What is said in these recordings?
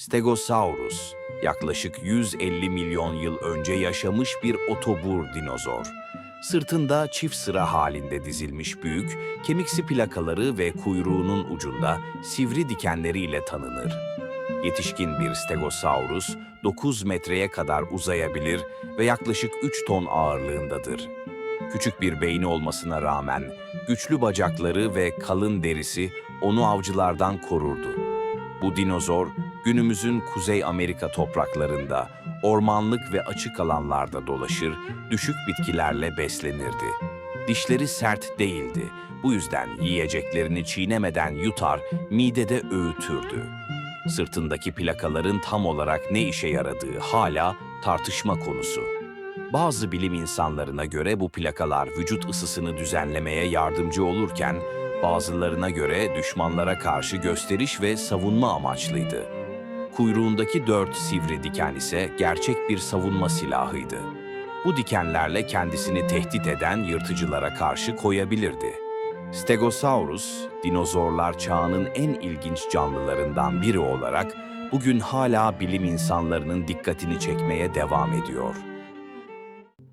Stegosaurus, yaklaşık 150 milyon yıl önce yaşamış bir otobur dinozor. Sırtında çift sıra halinde dizilmiş büyük, kemiksi plakaları ve kuyruğunun ucunda sivri dikenleriyle tanınır. Yetişkin bir Stegosaurus 9 metreye kadar uzayabilir ve yaklaşık 3 ton ağırlığındadır. Küçük bir beyni olmasına rağmen güçlü bacakları ve kalın derisi onu avcılardan korurdu. Bu dinozor günümüzün Kuzey Amerika topraklarında, ormanlık ve açık alanlarda dolaşır, düşük bitkilerle beslenirdi. Dişleri sert değildi. Bu yüzden yiyeceklerini çiğnemeden yutar, midede öğütürdü. Sırtındaki plakaların tam olarak ne işe yaradığı hala tartışma konusu. Bazı bilim insanlarına göre bu plakalar vücut ısısını düzenlemeye yardımcı olurken, bazılarına göre düşmanlara karşı gösteriş ve savunma amaçlıydı. Kuyruğundaki dört sivri diken ise gerçek bir savunma silahıydı. Bu dikenlerle kendisini tehdit eden yırtıcılara karşı koyabilirdi. Stegosaurus, dinozorlar çağının en ilginç canlılarından biri olarak bugün hala bilim insanlarının dikkatini çekmeye devam ediyor.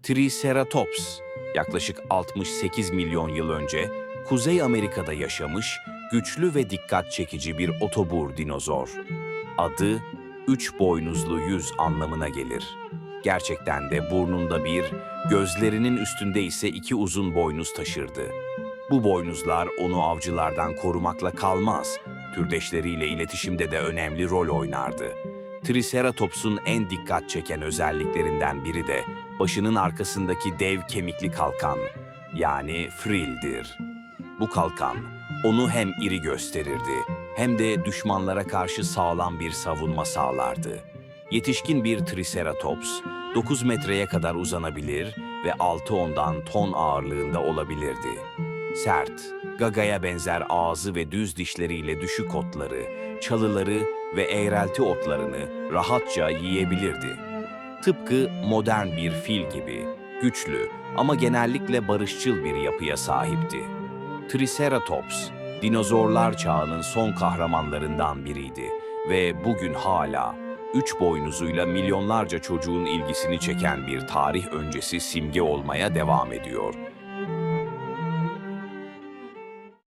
Triceratops, yaklaşık 68 milyon yıl önce Kuzey Amerika'da yaşamış, güçlü ve dikkat çekici bir otobur dinozor. Adı, üç boynuzlu yüz anlamına gelir. Gerçekten de burnunda bir, gözlerinin üstünde ise iki uzun boynuz taşırdı. Bu boynuzlar onu avcılardan korumakla kalmaz, türdeşleriyle iletişimde de önemli rol oynardı. Triceratops'un en dikkat çeken özelliklerinden biri de başının arkasındaki dev kemikli kalkan, yani frilldir. Bu kalkan onu hem iri gösterirdi hem de düşmanlara karşı sağlam bir savunma sağlardı. Yetişkin bir Triceratops 9 metreye kadar uzanabilir ve 6 ondan ton ağırlığında olabilirdi. Sert, gagaya benzer ağzı ve düz dişleriyle düşük otları, çalıları ve eğrelti otlarını rahatça yiyebilirdi. Tıpkı modern bir fil gibi, güçlü ama genellikle barışçıl bir yapıya sahipti. Triceratops, dinozorlar çağının son kahramanlarından biriydi ve bugün hala üç boynuzuyla milyonlarca çocuğun ilgisini çeken bir tarih öncesi simge olmaya devam ediyor.